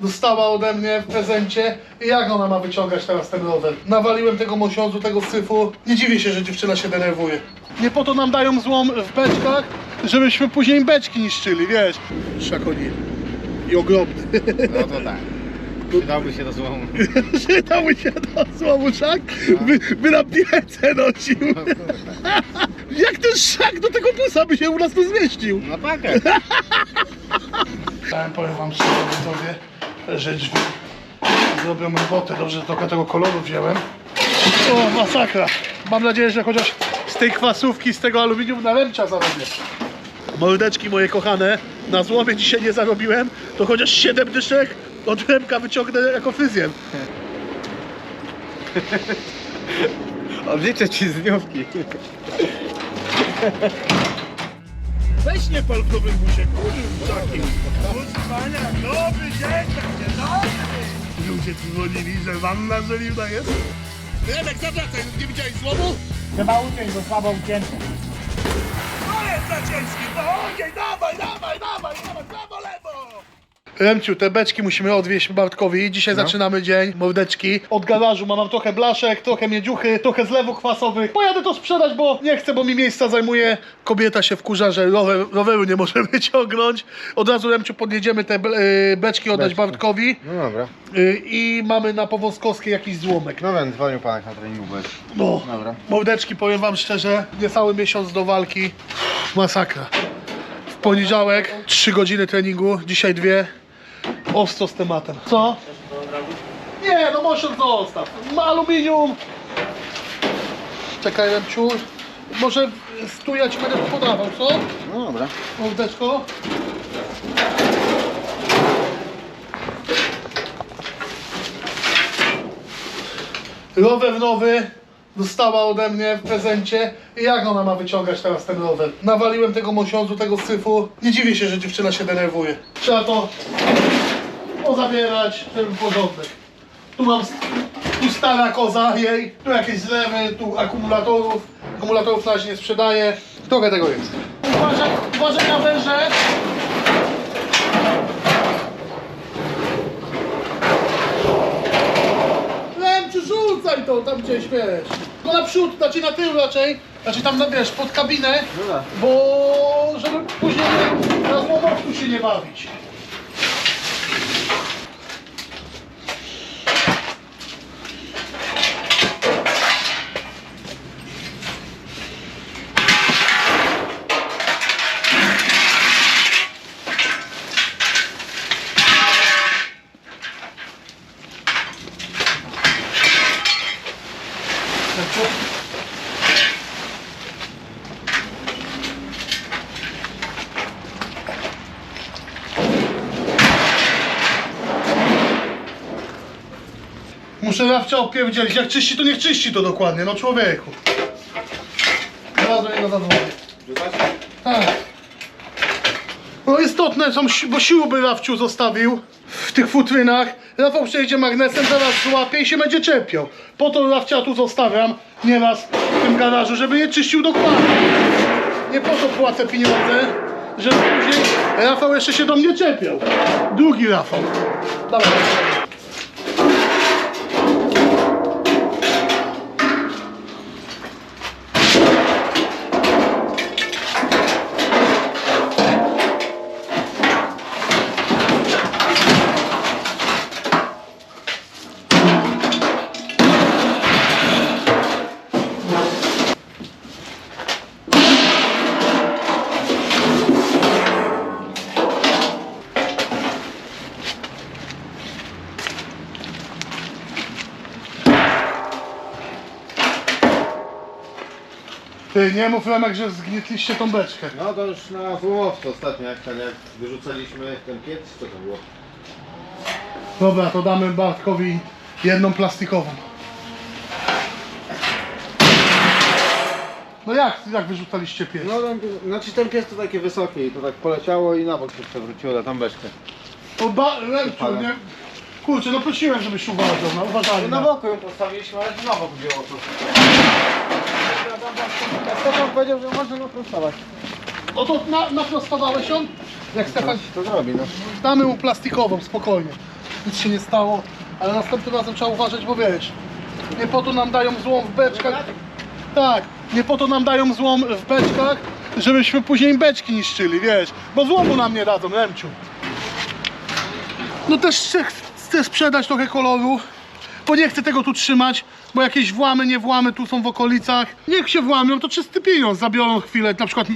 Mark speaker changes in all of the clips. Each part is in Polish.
Speaker 1: Dostała ode mnie w prezencie i jak ona ma wyciągać teraz ten rower? Nawaliłem tego mosiądzu, tego syfu. Nie dziwię się, że dziewczyna się denerwuje. Nie po to nam dają złom w beczkach, żebyśmy później beczki niszczyli, wiesz. Szakoni. I ogromny.
Speaker 2: No to tak. Przydałby się do złomu.
Speaker 1: Przydałby się do złomu szak, by, by na piece nosił.
Speaker 2: No, kurwa.
Speaker 1: Jak ten szak do tego busa by się u nas tu zmieścił?
Speaker 2: No pakę.
Speaker 1: Ja powiem wam szczerze, widzowie, że drzwi zrobią robotę. Dobrze, że trochę tego koloru wziąłem. O, masakra. Mam nadzieję, że chociaż z tej kwasówki, z tego aluminium na lemcza zarobię. Mordeczki moje kochane, na złomie dzisiaj nie zarobiłem, to chociaż 7 dyszek od lemka wyciągnę jako fryzjer.
Speaker 2: Odliczę ci z dniówki.
Speaker 1: Weź nie pal w nowym busie, kurwa takim. Pania, nowy dzień, będzie dobry. Ludzie dzwonili, że wanna żeliwna jest. Remek, zawracaj, nie widziałeś złomu?
Speaker 3: Trzeba uciec, bo słabo ucięty.
Speaker 1: To jest za ciężki, no ogień, dawaj, dawaj, dawaj, dawaj, lewo! Remciu, te beczki musimy odwieźć Bartkowi. Dzisiaj zaczynamy dzień, mordeczki. Od garażu mam trochę blaszek, trochę miedziuchy, trochę zlewów kwasowych. Pojadę to sprzedać, bo nie chcę, bo mi miejsca zajmuje. Kobieta się wkurza, że rower, roweru nie może wyciągnąć. Od razu Remciu podjedziemy te y, beczki oddać
Speaker 2: Beczki.
Speaker 1: Bartkowi.
Speaker 2: No dobra.
Speaker 1: Y, I mamy na Powązkowskiej jakiś złomek.
Speaker 2: No będę dzwonił panek na treningu bez.
Speaker 1: No,
Speaker 2: Dobra.
Speaker 1: mordeczki, powiem wam szczerze, niecały miesiąc do walki. Masakra. W poniedziałek 3 godziny treningu, dzisiaj dwie. Ostro z tematem. Co? Nie, no może zostaw. Ma aluminium. Czekaj, Remciu. Może tu ja ci będę podawał, co?
Speaker 2: No dobra.
Speaker 1: Mordeczko. Rower nowy dostała ode mnie w prezencie i jak ona ma wyciągać teraz ten rower? Nawaliłem tego mosiądzu, tego syfu. Nie dziwię się, że dziewczyna się denerwuje. Trzeba to pozabierać, żeby porządek. Tu mam tu stara koza jej, tu jakieś zlewy, tu akumulatorów. Akumulatorów na razie nie sprzedaje. Trochę tego jest. Uważaj, uważaj na węże. Rzucaj to tam gdzieś, wiesz. No naprzód, znaczy na tył raczej. Znaczy tam, na, wiesz, pod kabinę.
Speaker 2: No tak.
Speaker 1: Bo żeby później na złomowcu się nie bawić. Jak czyści, to niech czyści to dokładnie, no człowieku. Zaraz do niego zadzwonię. Tak. No istotne są, bo siłby Rafciu zostawił w tych futrynach. Rafał przejdzie magnesem, zaraz złapie i się będzie czepiał. Po to Rafcia tu zostawiam nieraz w tym garażu, żeby je czyścił dokładnie. Nie po to płacę pieniądze, żeby później Rafał jeszcze się do mnie czepiał. Drugi Rafał. Dawaj. Ty nie mów Remek, że zgnietliście tą beczkę.
Speaker 2: No to już na złomowcu ostatnio, jak, ten, jak wyrzucaliśmy ten piec, co to było?
Speaker 1: Dobra, to damy Bartkowi jedną plastikową. No jak, jak wyrzucaliście pies?
Speaker 2: No ten, znaczy ten piec to takie wysokie i to tak poleciało i na bok się przewróciło na tą beczkę.
Speaker 1: O ba, Remciu,
Speaker 2: Wypada.
Speaker 1: nie? Kurczę, no prosiłem, żebyś uważał, no uważali.
Speaker 2: Na
Speaker 1: Na
Speaker 2: boku ją postawiliśmy, ale na bok wzięło to. Stefan powiedział, że można naprostować.
Speaker 1: No to na, naprostowałeś ją? Jak Stefan,
Speaker 2: To zrobi, no.
Speaker 1: damy mu plastikową, spokojnie. nic się nie stało, ale następnym razem trzeba uważać, bo wiesz, nie po to nam dają złom w beczkach, tak, nie po to nam dają złom w beczkach, żebyśmy później beczki niszczyli, wiesz, bo złomu nam nie dadzą, Remciu. No też chcę, chcę sprzedać trochę koloru, bo nie chcę tego tu trzymać, bo jakieś włamy, nie włamy tu są w okolicach. Niech się włamią, to czysty pieniądz, zabiorą chwilę na przykład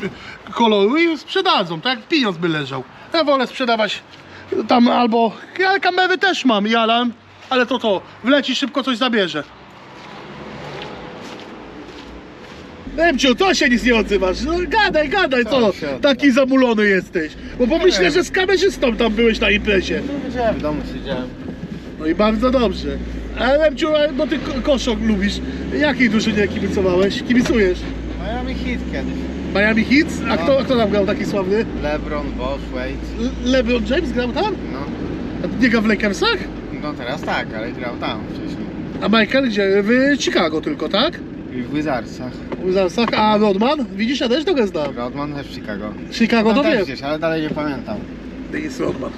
Speaker 1: koloru i sprzedadzą, tak? Pieniądz by leżał. Ja wolę sprzedawać tam albo, ja kamery też mam, Jalan, ale to to, wleci szybko coś zabierze. Remciu, to się nic nie odzywasz. No gadaj, gadaj, co?
Speaker 2: Tak,
Speaker 1: Taki zamulony jesteś. Bo pomyślę, że z kamerzystą tam byłeś na imprezie.
Speaker 2: No w domu siedziałem.
Speaker 1: No i bardzo dobrze. Ale Remciu, a- bo ty ko- koszok lubisz. Jakiej drużynie kibicowałeś? Kibicujesz?
Speaker 2: Miami hit kiedyś.
Speaker 1: Miami Heat? A
Speaker 2: No.
Speaker 1: kto, kto tam grał taki sławny?
Speaker 2: LeBron, Boss, Wade.
Speaker 1: Le- LeBron James grał tam?
Speaker 2: No.
Speaker 1: A nie grał w Lakersach?
Speaker 2: No teraz tak, ale grał tam wcześniej.
Speaker 1: A Michael gdzie? W Chicago tylko, tak?
Speaker 2: I w Wizardsach.
Speaker 1: W Zarsach. A Rodman? Widzisz, ja też go znam.
Speaker 2: Rodman też w Chicago.
Speaker 1: Chicago
Speaker 2: Tam
Speaker 1: to
Speaker 2: też
Speaker 1: wiem.
Speaker 2: gdzieś, ale dalej nie pamiętam.
Speaker 1: Denis Rodman.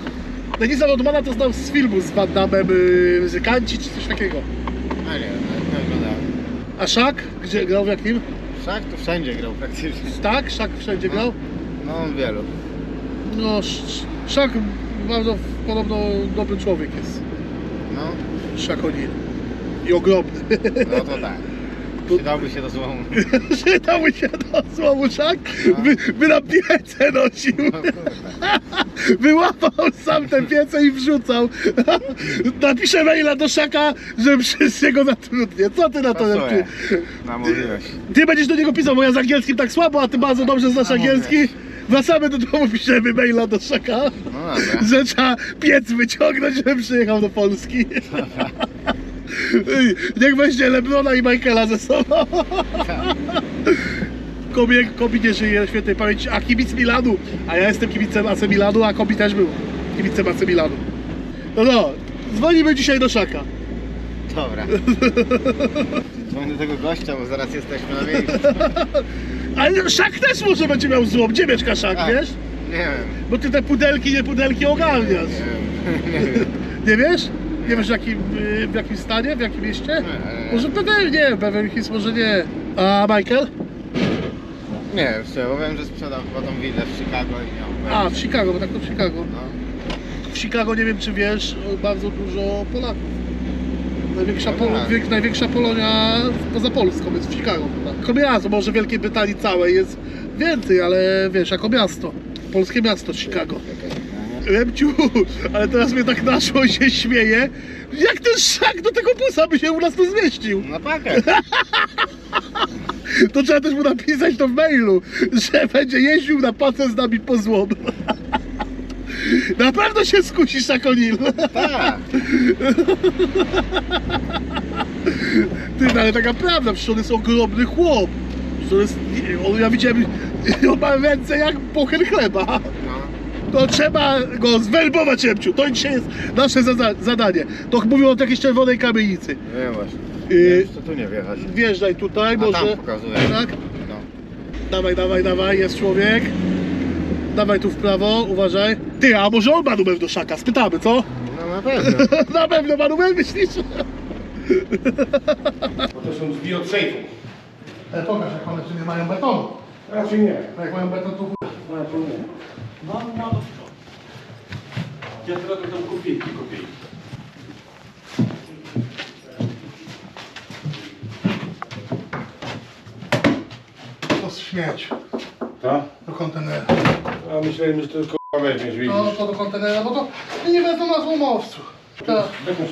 Speaker 1: Denisa Rodmana to znam z filmu z Van Damme, y, Muzykanci czy coś takiego.
Speaker 2: No nie wiem, nie oglądałem.
Speaker 1: A Shaq? Gdzie grał w jakim?
Speaker 2: Szak to wszędzie grał praktycznie.
Speaker 1: Tak? Shaq wszędzie grał?
Speaker 2: No wielu.
Speaker 1: No, Sz- Shaq bardzo podobno dobry człowiek jest.
Speaker 2: No,
Speaker 1: Shaq O'Neal. I ogromny.
Speaker 2: no to tak. Przydałby się do złomu.
Speaker 1: Przydałby się do słowu Shaq, by, by na piece nosił.
Speaker 2: No.
Speaker 1: Wyłapał sam te piece i wrzucał. Napiszę maila do Szaka, że wszyscy go zatrudnię. Co ty na to?
Speaker 2: Pasuje. Namówiłeś.
Speaker 1: Ty będziesz do niego pisał, bo ja z angielskim tak słabo, a ty bardzo dobrze znasz angielski. Wracamy do domu, piszemy maila do Szaka,
Speaker 2: No dobra.
Speaker 1: że trzeba piec wyciągnąć, żeby przyjechał do Polski. Ej, Niech weźmie Lebrona i Michaela ze sobą. Kobi, Kobi nie żyje świętej pamięci, a kibic Milanu. A ja jestem kibicem AC Milanu, a Kobi też był kibicem AC Milanu. No no, dzwonimy dzisiaj do Szaka.
Speaker 2: Dobra. Dzwonię do tego gościa, bo zaraz jesteśmy na miejscu.
Speaker 1: Ale Szak też może będzie miał złom. Gdzie mieszka Szak,
Speaker 2: Tak.
Speaker 1: wiesz?
Speaker 2: Nie wiem.
Speaker 1: Bo ty te pudelki, nie pudelki ogarniasz.
Speaker 2: Nie wiem. Nie
Speaker 1: wiesz? Nie wiesz w jakim, w jakim stanie, w jakim mieście? Może to nie, nie, Beverly Hills może nie. A Michael?
Speaker 2: Nie szczerze, bo wiem, że sprzedał chyba tą willę w Chicago i miał.
Speaker 1: A, w Chicago, bo tak to w Chicago.
Speaker 2: No.
Speaker 1: W Chicago, nie wiem czy wiesz, bardzo dużo Polaków. Największa,
Speaker 2: No
Speaker 1: pol,
Speaker 2: tak.
Speaker 1: wiek, największa Polonia poza Polską jest w Chicago. Jako miasto, może Wielkiej Brytanii całej jest więcej, ale wiesz, jako miasto. Polskie miasto Chicago. Remciu, ale teraz mnie tak naszło się śmieje. Jak ten szak do tego busa by się u nas tu zmieścił?
Speaker 2: Na pakę.
Speaker 1: To trzeba też mu napisać to w mailu, że będzie jeździł na pacę z nami po złom. Na pewno się skusi Szakonil.
Speaker 2: Tak.
Speaker 1: Ty, no ale taka prawda, przecież on jest ogromny chłop. Przecież on jest, on, ja widziałem, on ma ręce jak pochyn chleba. To trzeba go zwerbować, Remciu. To dzisiaj jest nasze zada zadanie. To mówią o jakiejś czerwonej kamienicy.
Speaker 2: Wiem właśnie.
Speaker 1: Yy,
Speaker 2: to tu nie wjechać.
Speaker 1: Wjeżdżaj tutaj,
Speaker 2: A
Speaker 1: może.
Speaker 2: tam pokazuje.
Speaker 1: Tak?
Speaker 2: No.
Speaker 1: Dawaj, dawaj, dawaj, jest człowiek. Dawaj tu w prawo, uważaj. Ty, a może on ma numer do szaka? Spytamy, co?
Speaker 2: No na pewno.
Speaker 1: Na pewno ma numer, myślisz?
Speaker 4: Bo to są drzwi od sejfu.
Speaker 1: Ale pokaż, jak one czy nie mają betonu.
Speaker 4: Raczej nie.
Speaker 1: A jak mają beton, to chuj.
Speaker 4: Raczej nie. No, no to Ja to tam kopiejki kopiej.
Speaker 1: To śmieć.
Speaker 4: Tak?
Speaker 1: Do kontenera.
Speaker 4: A myślałem, że to k***a weźmiesz, widzisz.
Speaker 1: No, to do kontenera, bo to nie wezmą na złomowcu. Ta
Speaker 4: Tak na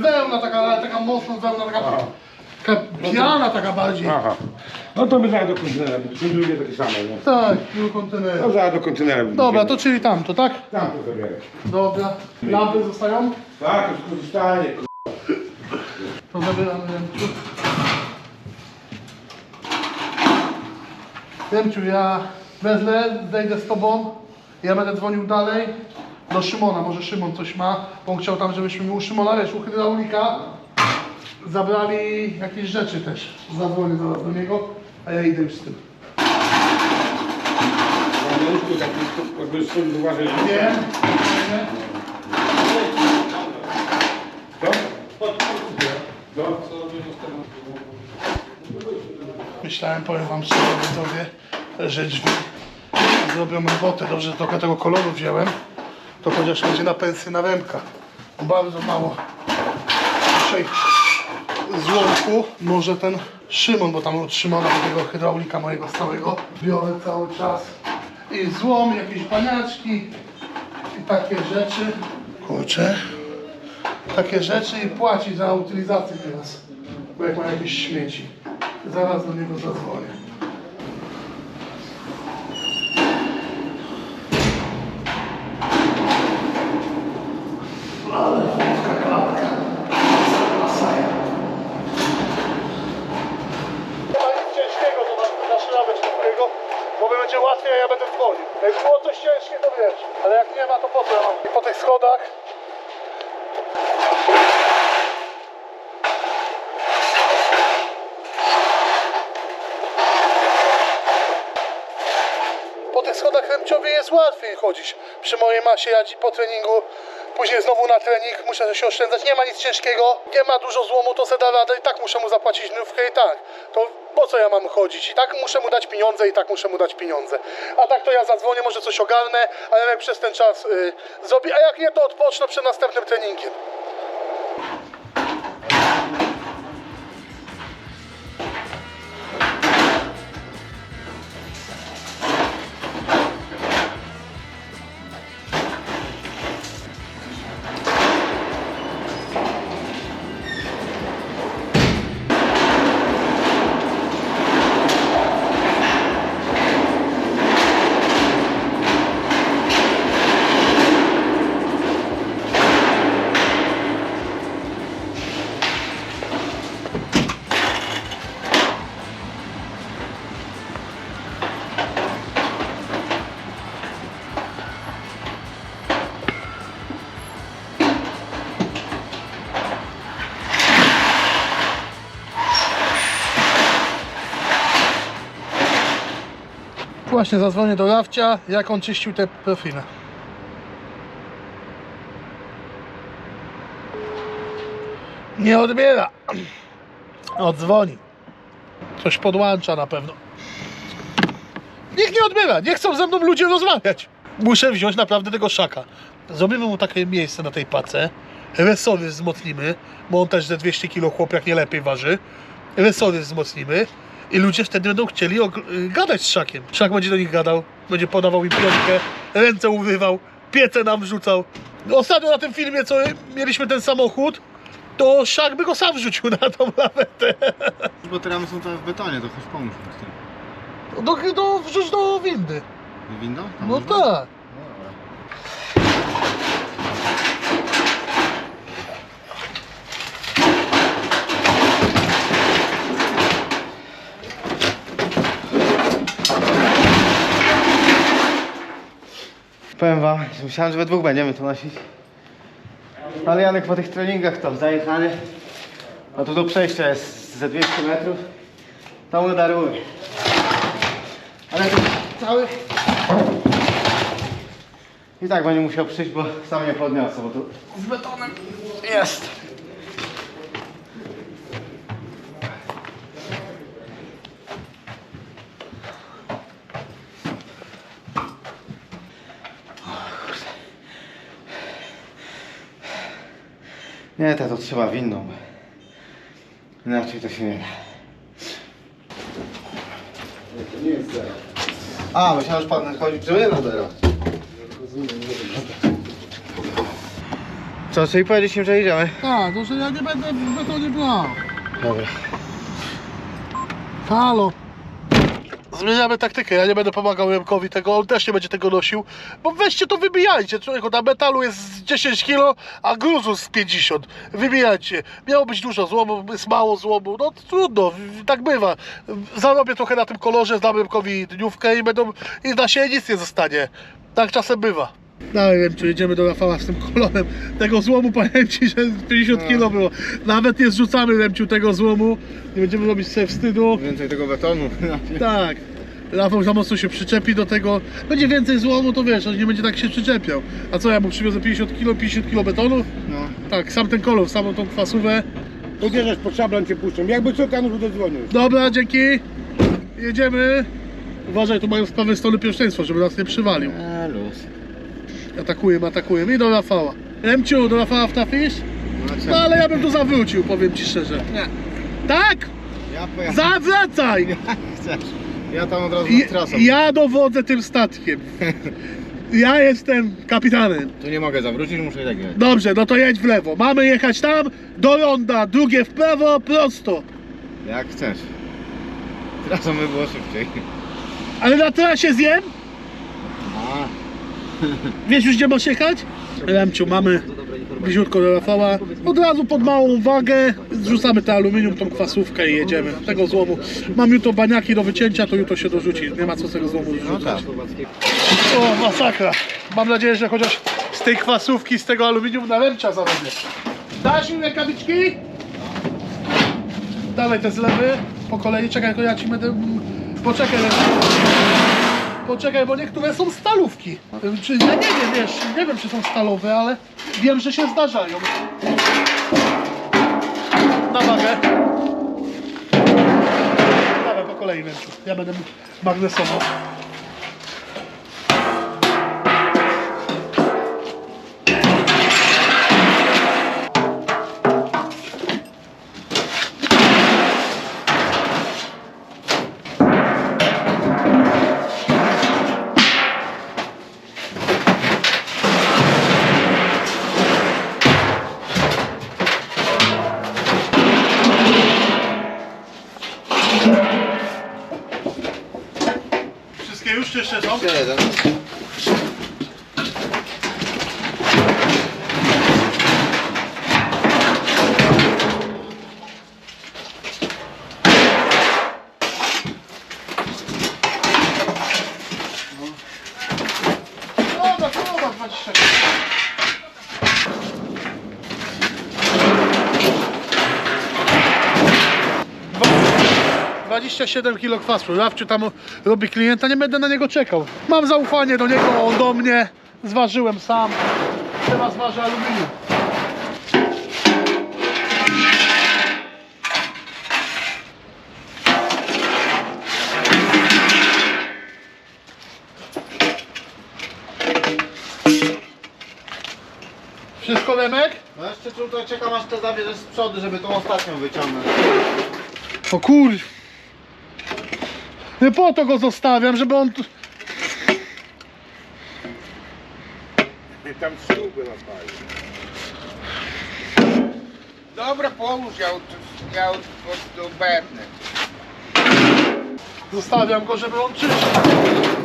Speaker 1: wełna taka, taka mocno wełna, taka,
Speaker 4: Aha.
Speaker 1: Taka piana taka bardziej.
Speaker 4: Aha. No to my zaraz do kontenera, są drugie takie same, nie?
Speaker 1: Tak, do kontenera.
Speaker 4: No zaraz do kontenera.
Speaker 1: Dobra, to czyli tamto, tak?
Speaker 4: Tam to zabierać.
Speaker 1: Dobra. Lampy zostają?
Speaker 4: Tak, to skorzystanie, k***a.
Speaker 1: To zabieramy Remciu. Remciu, ja wezmę, zejdę z tobą. Ja będę dzwonił dalej do Szymona. Może Szymon coś ma. Bo on chciał tam, żebyśmy u Szymona, wiesz, u hydraulika zabrali jakieś rzeczy też. Zadzwonię do, do niego, a ja idę już z tym. Nie. Myślałem, powiem wam szczerze widzowie, że drzwi zrobią robotę. Dobrze, że trochę tego koloru wziąłem. To chociaż będzie na pensję na wemka. Bardzo mało. Dzisiaj złomku. Może ten Szymon, bo tam do tego hydraulika mojego stałego biorę cały czas. I złom, jakieś baniaczki i takie rzeczy. Kurczę. Takie rzeczy i płaci za utylizację teraz. Bo jak ma jakieś śmieci. Zaraz do niego zadzwonię. Ale wódka klatka. Masaja. Nie ma nic ciężkiego to na, na szlawę ciężkiego, bo będzie łatwiej, a ja będę dzwonił. Jak było coś ciężkie, to wiesz. Ale jak nie ma, to po co ja mam? I po tych schodach po tych schodach ręciowie jest łatwiej chodzić. Przy mojej masie ja dzi- po treningu, później znowu na trening muszę się oszczędzać. Nie ma nic ciężkiego, nie ma dużo złomu, to se da radę i tak muszę mu zapłacić nówkę i tak. To po co ja mam chodzić? I tak muszę mu dać pieniądze i tak muszę mu dać pieniądze. A tak to ja zadzwonię, może coś ogarnę, ale jak przez ten czas y, zrobię, a jak nie to odpocznę przed następnym treningiem. Właśnie zadzwonię do Rafcia, jak on czyścił te profile. Nie odbiera. Odzwoni. Coś podłącza na pewno. Nikt nie odbiera. Nie chcą ze mną ludzie rozmawiać. Muszę wziąć naprawdę tego szaka. Zrobimy mu takie miejsce na tej pace. Resory wzmocnimy, bo on też ze 200 kg chłop jak nie lepiej waży. Resory wzmocnimy i ludzie wtedy będą chcieli y, gadać z szakiem. Szak będzie do nich gadał, będzie podawał im piątkę, ręce urywał, piece nam wrzucał. Ostatnio na tym filmie, co mieliśmy ten samochód, to szak by go sam wrzucił na tą lawetę.
Speaker 2: Bo te ramy są całe w betonie, to choć pomóż mi z tym.
Speaker 1: Do, do, wrzuć do windy.
Speaker 2: Windą? Tam
Speaker 1: No
Speaker 2: można?
Speaker 1: tak.
Speaker 2: No dobra. Powiem wam, że myślałem, że we dwóch będziemy to nosić. Ale Janek po tych treningach tam zajechany. A tu do przejścia jest ze 200 metrów. To mu daruje. Ale to cały... I tak będzie musiał przyjść, bo sam nie podniosę, bo tu z betonem jest. Nie, to, to trzeba winną. Inaczej to się nie da. A, myślałem, że pan chodzi, czy my no teraz. Co, czyli powiedzieć im, że idziemy?
Speaker 1: Tak, to że ja nie będę w betonie brał.
Speaker 2: Dobra.
Speaker 1: Halo. Zmieniamy taktykę, ja nie będę pomagał Remkowi tego, on też nie będzie tego nosił, bo weźcie to wybijajcie, człowieku, na metalu jest 10 kg, a gruzu z 50, wybijajcie, miało być dużo złomu, jest mało złomu, no trudno, tak bywa, zarobię trochę na tym kolorze, dam Remkowi dniówkę i będą, i na siebie nic nie zostanie, tak czasem bywa. No wiem, czy jedziemy do Rafała z tym kolorem. Tego złomu powiem ci, że 50 kg było. Nawet nie zrzucamy Remciu tego złomu. Nie będziemy robić sobie wstydu.
Speaker 2: Więcej tego betonu.
Speaker 1: Tak. Rafał za mocno się przyczepi do tego. Będzie więcej złomu, to wiesz, on nie będzie tak się przyczepiał. A co, ja mu przywiozę 50 kg, 50 kg betonu?
Speaker 2: No.
Speaker 1: Tak, sam ten kolor, samą tą kwasówę.
Speaker 3: Ubierzesz pod szablon cię puszczą. Jakby co, Kanusz, dodzwonił.
Speaker 1: Dobra, dzięki. jedziemy. Uważaj, tu mają z prawej strony pierwszeństwo, żeby nas nie przywalił.
Speaker 2: A, luz.
Speaker 1: Atakujemy, atakujemy i do Rafała. Remciu, do Rafała wtrafisz? No ale ja bym tu zawrócił, powiem ci szczerze. Nie. Tak?
Speaker 2: Ja.
Speaker 1: Zawracaj!
Speaker 2: Chcesz. Ja tam od razu
Speaker 1: I, ja dowodzę tym statkiem. Ja jestem kapitanem.
Speaker 2: Tu nie mogę zawrócić, muszę i tak jechać.
Speaker 1: Dobrze, no to jedź w lewo. Mamy jechać tam, do ronda, drugie w prawo, prosto.
Speaker 2: Jak chcesz. Trasą by było szybciej.
Speaker 1: Ale na trasie zjem?
Speaker 2: A,
Speaker 1: Wiesz już gdzie masz jechać? Remciu, mamy bliziutko do Rafała. Od razu pod małą wagę zrzucamy te aluminium, tą kwasówkę i jedziemy. Tego złomu. Mam jutro baniaki do wycięcia, to jutro się dorzuci. Nie ma co z tego złomu
Speaker 2: no tak.
Speaker 1: zrzucać. O, masakra. Mam nadzieję, że chociaż z tej kwasówki, z tego aluminium na Remcia zarobię. Dasz mi rękawiczki? Dawaj te zlewy po kolei. Czekaj, to ja ci będę... Poczekaj. Poczekaj, bo niektóre są stalówki. Czy ja nie wiem, wiesz, nie wiem czy są stalowe, ale wiem, że się zdarzają. Na wagę. Dawaj po Remciu. Ja będę magnesował. 27 kg kwasu. Rawciu tam robi klienta, nie będę na niego czekał. Mam zaufanie do niego, on do mnie. Zważyłem sam. Teraz zważę aluminium. Wszystko Lemek?
Speaker 2: No jeszcze tutaj czekam aż to zabierzesz z przodu, żeby tą ostatnią wyciągnąć.
Speaker 1: O kur... Nie po to go zostawiam, żeby on... tu-
Speaker 5: Tam śruby napali. Dobra, połóż, ja, od- ja od- od-.
Speaker 1: Zostawiam go, żeby on czyścił.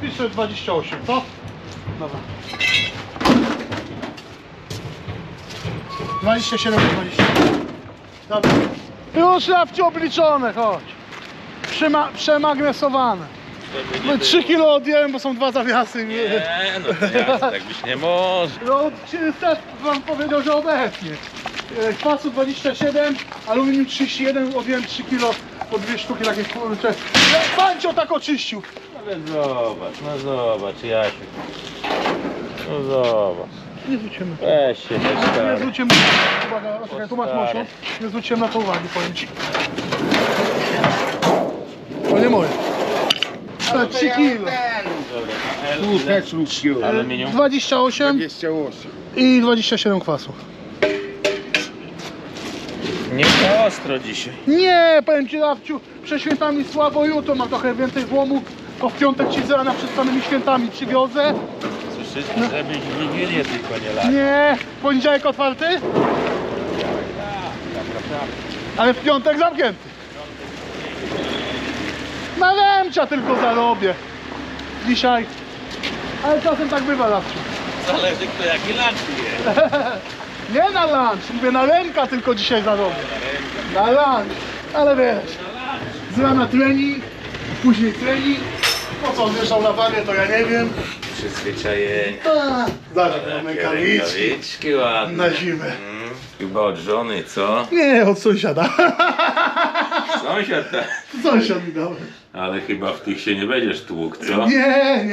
Speaker 1: Wpiszę 28, co? Dobra. 27 20. Dobra. Już lawcie obliczone, chodź. Przema przemagnesowane. No 3 kilo odjąłem, bo są dwa zawiasy.
Speaker 6: Nie, no jak, tak być nie może.
Speaker 1: No, Stef wam powiedział, że obecnie. E, Kwasu 27, aluminium 31, odjąłem 3 kilo po dwie sztuki takie kurcze. Pancio tak oczyścił.
Speaker 6: Ale zobacz, no zobacz, Jasiu. No zobacz.
Speaker 1: Nie zwróciłem.
Speaker 6: Weź się nie
Speaker 1: Nie
Speaker 6: stary.
Speaker 1: zwróciłem uwaga, czekaj, tu masz Mosiu. Nie zwróciłem na to uwagi, powiem ci. To nie moje. To 3 kilo.
Speaker 5: Tu też lub śruby.
Speaker 6: Aluminium.
Speaker 1: 28
Speaker 5: 28.
Speaker 1: i 27 kwasu.
Speaker 6: Nie ostro dzisiaj.
Speaker 1: Nie, powiem ci Rafciu, przed świętami słabo, jutro mam trochę więcej złomu, to w piątek ci z rana przed samymi świętami przywiozę.
Speaker 6: Słyszycie, żebyś w Wigilię tylko nie lał.
Speaker 1: Nie, poniedziałek otwarty, ale w piątek zamknięty. Na Remcia tylko zarobię. Dzisiaj. Ale czasem tak bywa Rafciu.
Speaker 6: Zależy kto jaki lunch je.
Speaker 1: Nie na lunch, mówię na ręka tylko dzisiaj zarobię. Na lunch, ale wiesz, z rana trening, później trening, po co on wjeżdżał na wagę to ja nie wiem.
Speaker 6: Przyzwyczajenie.
Speaker 1: Zaraz mamy rękawiczki
Speaker 6: rękawiczki ładne.
Speaker 1: na zimę.
Speaker 6: Mm, Chyba od żony, co?
Speaker 1: Nie, od sąsiada.
Speaker 6: Sąsiad, ta-
Speaker 1: Sąsiad mi dał.
Speaker 6: ale chyba w tych się nie będziesz tłukł, co?
Speaker 1: Nie,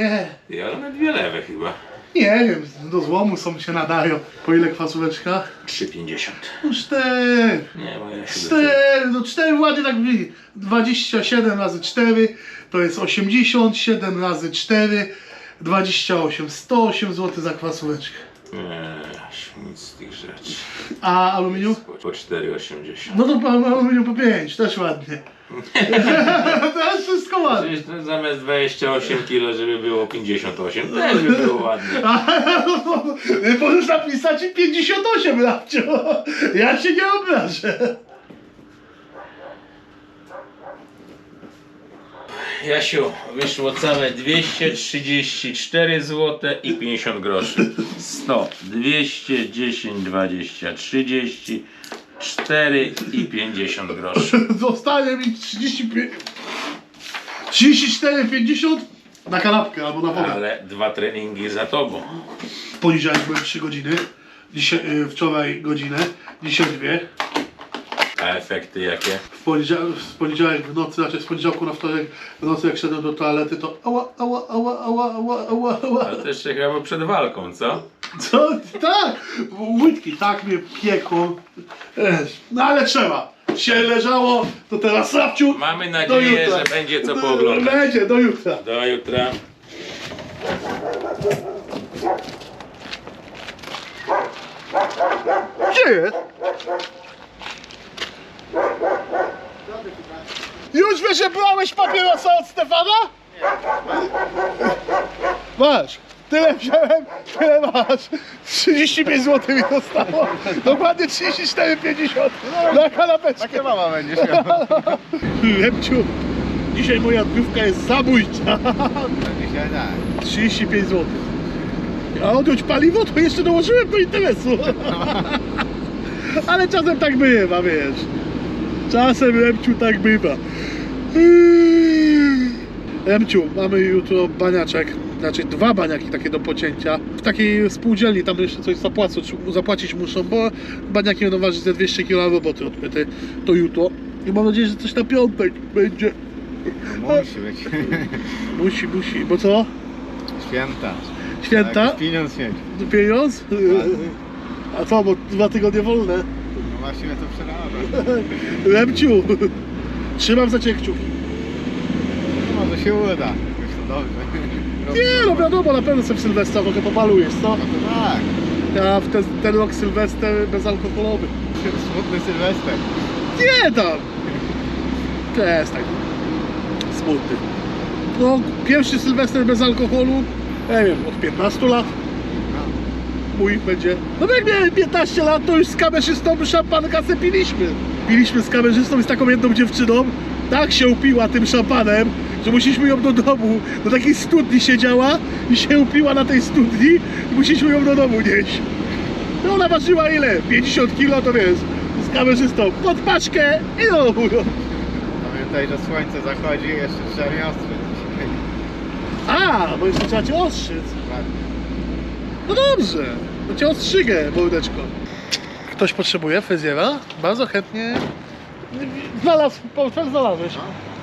Speaker 1: nie.
Speaker 6: Ale na dwie lewe chyba.
Speaker 1: Nie wiem, do złomu są się nadają. Po ile kwasóweczka?
Speaker 6: 3,50.
Speaker 1: No cztery.
Speaker 6: Nie ma ja się do
Speaker 1: Cztery, no cztery ładnie tak bli. 27 razy 4 to jest 80, 7 razy 4, 28, 108 zł za kwasóweczkę.
Speaker 6: Nie, nic z tych rzeczy.
Speaker 1: A aluminium?
Speaker 6: Po po 4,80.
Speaker 1: No to aluminium po 5, też ładnie. Teraz wszystko ładnie.
Speaker 6: Przecież zamiast 28 kg, żeby było 58, też by było ładnie.
Speaker 1: Możesz napisać i 58 lapcio. Ja się nie obrażę.
Speaker 6: Jasiu, wyszło całe 234 zł i 50 groszy. 100, 210, 20, 30, 4 i 50 groszy.
Speaker 1: Zostanie mi 35. 34,50 na kanapkę albo na wodę.
Speaker 6: Ale dwa treningi za tobą.
Speaker 1: W poniedziałek byłem 3 godziny, dzisiaj, y, wczoraj godzinę, dzisiaj dwie.
Speaker 6: A efekty jakie?
Speaker 1: W poniedziałek, w poniedziałek w nocy, znaczy z poniedziałku na wtorek w nocy jak szedłem do toalety to ała, ała, ała, ała, ała, ała, ała.
Speaker 6: Ale to jeszcze chyba przed walką, co?
Speaker 1: Co? Tak! Łydki tak mnie. Wiesz, No ale trzeba. Się leżało, to teraz Sławciu.
Speaker 6: Mamy nadzieję, że będzie co pooglądać.
Speaker 1: Będzie, do jutra.
Speaker 6: Do jutra.
Speaker 1: Gdzie jest? Już wyżebrałeś papierosa od Stefana? Masz. Tyle wziąłem, tyle masz. 35 zł mi zostało. Dokładnie 34,50 na kanapeczkę.
Speaker 2: Takie mama będziesz miał.
Speaker 1: Lepciu, dzisiaj moja dniówka jest zabójcza.
Speaker 2: Dzisiaj tak.
Speaker 1: 35 zł. A odjąć paliwo to jeszcze dołożyłem do interesu. Ale czasem tak bywa, wiesz. Czasem Remciu tak bywa. Remciu, mamy jutro baniaczek. Znaczy dwa baniaki takie do pocięcia. W takiej spółdzielni tam jeszcze coś zapłacą, zapłacić muszą, bo baniaki będą ważyć ze 200 kg roboty odpyty. To jutro. I mam nadzieję, że coś na piątek będzie.
Speaker 2: Musi być.
Speaker 1: Musi, musi. Bo co?
Speaker 2: Święta.
Speaker 1: Święta?
Speaker 2: Tak, pieniądz mieć.
Speaker 1: Pieniądz? A co, bo dwa tygodnie wolne.
Speaker 2: No właściwie to przeraża.
Speaker 1: Lemciu, trzymam za ciebie kciuki.
Speaker 2: No może się uda. Dobrze.
Speaker 1: Nie no wiadomo, na pewno sobie w Sylwestra trochę pomalujesz, co?
Speaker 2: No tak.
Speaker 1: Ja w ten, ten rok Sylwester bezalkoholowy.
Speaker 2: Smutny Sylwester.
Speaker 1: Nie tam! To jest tak smutny. No, pierwszy Sylwester bez alkoholu, nie wiem, od 15 lat. Mój będzie. No jak miałem 15 lat, to już z kamerzystą szampanka se piliśmy. Piliśmy z kamerzystą i z taką jedną dziewczyną. Tak się upiła tym szampanem, że musieliśmy ją do domu, do takiej studni siedziała i się upiła na tej studni i musieliśmy ją do domu nieść. To ona ważyła ile? 50 kilo to wiesz, z kamerzystą pod paczkę i do domu. no.
Speaker 2: Pamiętaj, że słońce zachodzi jeszcze trzeba mnie ostrzyć.
Speaker 1: A, bo jeszcze trzeba cię ostrzyc. No dobrze, to cię ostrzygę, mordeczko. Ktoś potrzebuje fryzjera? Bardzo chętnie. Znalazł, portfel znalazłeś.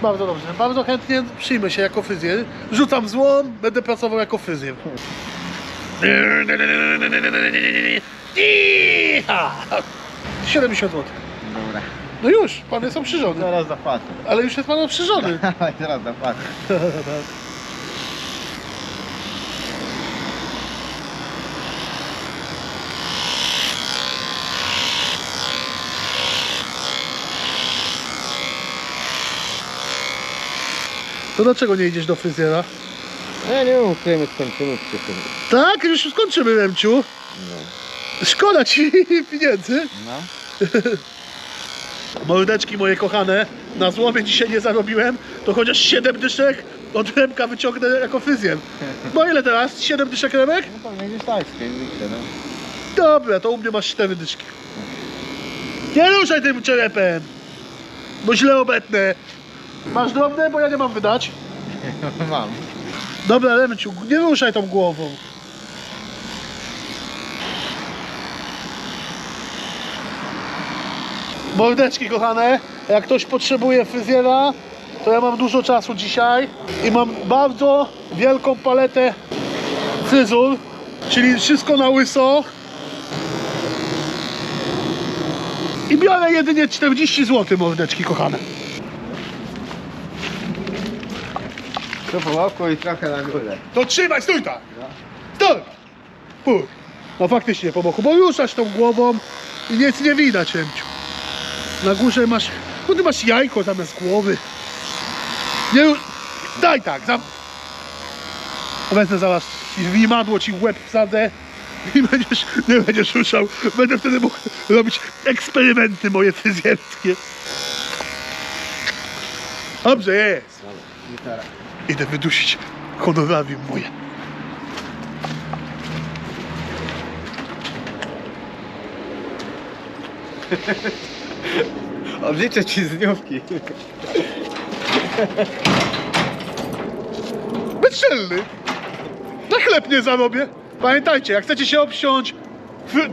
Speaker 1: Bardzo dobrze, bardzo chętnie przyjmę się jako fryzjer. Rzucam złom, będę pracował jako fryzjer. Iha! 70 zł.
Speaker 2: Dobra.
Speaker 1: No już, pan jest oprzyżony.
Speaker 2: Zaraz zapłacę.
Speaker 1: Ale już jest pan oprzyżony.
Speaker 2: Dawaj, zaraz zapłacę.
Speaker 1: To dlaczego nie idziesz do fryzjera?
Speaker 2: Ja nie wiem, skończymy przecież.
Speaker 1: Tak, już skończymy, Remciu. Szkoda ci pieniędzy.
Speaker 2: No.
Speaker 1: Mordeczki moje kochane, na złomie dzisiaj nie zarobiłem, to chociaż 7 dyszek od Remka wyciągnę jako fryzjer. No ile teraz? 7 dyszek Remek?
Speaker 2: No pewnie gdzieś tak, z dyszek, no.
Speaker 1: Dobra, to u mnie masz 4 dyszki. Nie ruszaj tym czerepem, bo źle obetnę. Masz drobne, bo ja nie mam wydać.
Speaker 2: Mam.
Speaker 1: Dobra, Remciu, nie ruszaj tą głową. Mordeczki kochane, jak ktoś potrzebuje fryzjera, to ja mam dużo czasu dzisiaj i mam bardzo wielką paletę fryzur, czyli wszystko na łyso. I biorę jedynie 40 zł, mordeczki kochane.
Speaker 2: Tu po łapku i trochę na górę.
Speaker 1: To trzymaj, stój tak! Stój! Pój. No faktycznie po boku, bo ruszasz tą głową i nic nie widać, Emciu. Na górze masz, no ty masz jajko zamiast głowy. Nie, daj tak, zam... Wezmę zaraz i w imadło ci w łeb wsadzę i będziesz, nie będziesz ruszał. Będę wtedy mógł robić eksperymenty moje fryzjerskie. Dobrze jest. Idę wydusić honorarium moje.
Speaker 2: Odliczę ci z dniówki.
Speaker 1: Bezczelny. Na chleb nie zarobię. Pamiętajcie, jak chcecie się obsiąść,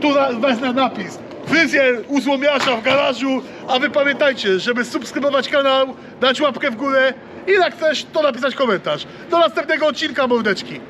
Speaker 1: tu wezmę napis. Fryzjer u złomiarza w garażu, a wy pamiętajcie, żeby subskrybować kanał, dać łapkę w górę i jak chcesz, to napisać komentarz. Do następnego odcinka, mordeczki.